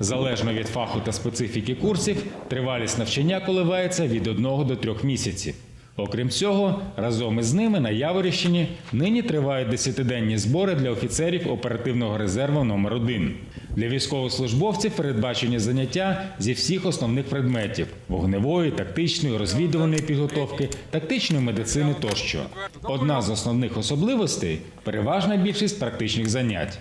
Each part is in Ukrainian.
Залежно від фаху та специфіки курсів, тривалість навчання коливається від 1 до 3 місяців. Окрім цього, разом із ними на Яворівщині нині тривають десятиденні збори для офіцерів оперативного резерву номер 1 Для військовослужбовців передбачені заняття зі всіх основних предметів вогневої, тактичної, розвідувальної підготовки, тактичної медицини тощо. Одна з основних особливостей переважна більшість практичних занять.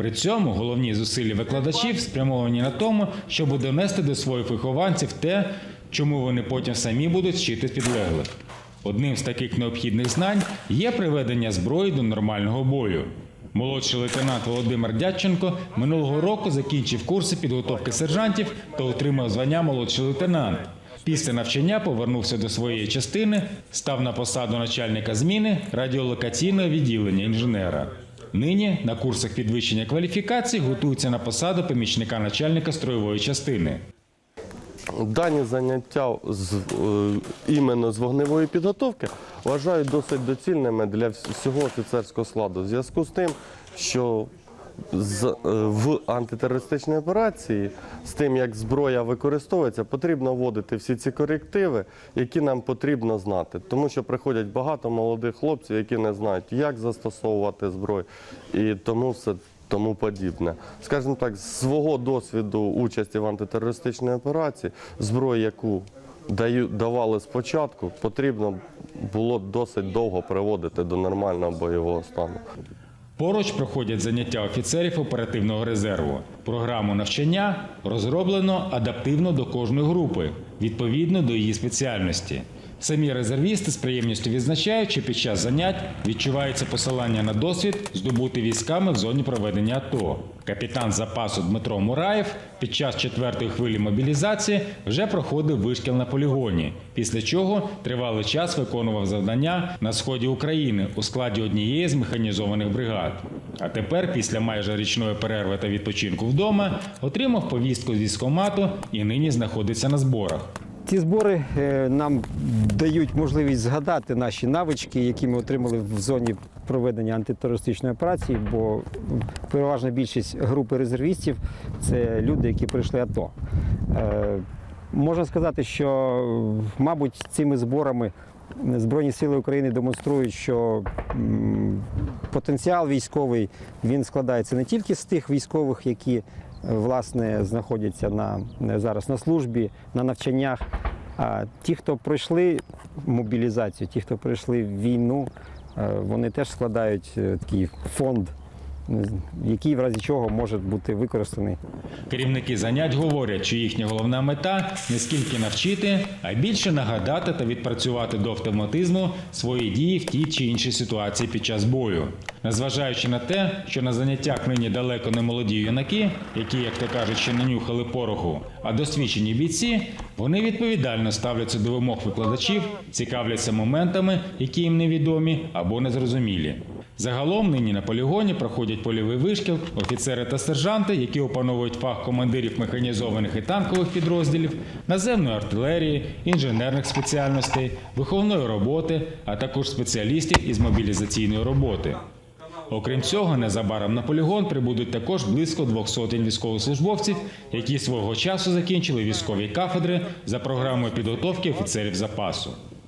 При цьому головні зусилля викладачів спрямовані на тому, щоб донести до своїх вихованців те, чому вони потім самі будуть вчити підлеглих. Одним з таких необхідних знань є приведення зброї до нормального бою. Молодший лейтенант Володимир Дядченко минулого року закінчив курси підготовки сержантів та отримав звання молодший лейтенант. Після навчання повернувся до своєї частини, став на посаду начальника зміни радіолокаційного відділення інженера. Нині на курсах підвищення кваліфікації готуються на посаду помічника начальника строєвої частини. Дані заняття з, е, іменно з вогневої підготовки вважають досить доцільними для всього офіцерського складу. В зв'язку з тим, що з, е, в антитерористичній операції, з тим, як зброя використовується, потрібно вводити всі ці корективи, які нам потрібно знати. Тому що приходять багато молодих хлопців, які не знають, як застосовувати зброю, і тому все тому подібне. Скажімо так, з свого досвіду участі в антитерористичній операції, зброю, яку давали спочатку, потрібно було досить довго приводити до нормального бойового стану. Поруч проходять заняття офіцерів оперативного резерву. Програму навчання розроблено адаптивно до кожної групи, відповідно до її спеціальності. Самі резервісти з приємністю відзначають, що під час занять відчувається посилання на досвід, здобути військами в зоні проведення АТО. Капітан запасу Дмитро Мураєв під час четвертої хвилі мобілізації вже проходив вишкіл на полігоні, після чого тривалий час виконував завдання на сході України у складі однієї з механізованих бригад. А тепер, після майже річної перерви та відпочинку вдома, отримав повістку з військкомату і нині знаходиться на зборах. Ці збори е, нам дають можливість згадати наші навички, які ми отримали в зоні проведення антитерористичної операції, бо переважна більшість групи резервістів це люди, які пройшли АТО. Е, Можна сказати, що, мабуть, цими зборами Збройні сили України демонструють, що потенціал військовий він складається не тільки з тих військових, які власне знаходяться на зараз на службі, на навчаннях. А ті, хто пройшли мобілізацію, ті, хто пройшли війну, е, вони теж складають е, такий фонд, е, який в разі чого може бути використаний Керівники занять говорять, що їхня головна мета не скільки навчити, а більше нагадати та відпрацювати до автоматизму свої дії в тій чи іншій ситуації під час бою. Незважаючи на те, що на заняттях нині далеко не молоді юнаки, які, як то кажуть, ще не нюхали пороху, а досвідчені бійці, вони відповідально ставляться до вимог викладачів, цікавляться моментами, які їм невідомі або незрозумілі. Загалом нині на полігоні проходять польовий вишкіл, офіцери та сержанти, які опановують фах командирів механізованих і танкових підрозділів, наземної артилерії, інженерних спеціальностей, виховної роботи, а також спеціалістів із мобілізаційної роботи. Окрім цього, незабаром на полігон прибудуть також близько двох сотень військовослужбовців, які свого часу закінчили військові кафедри за програмою підготовки офіцерів запасу.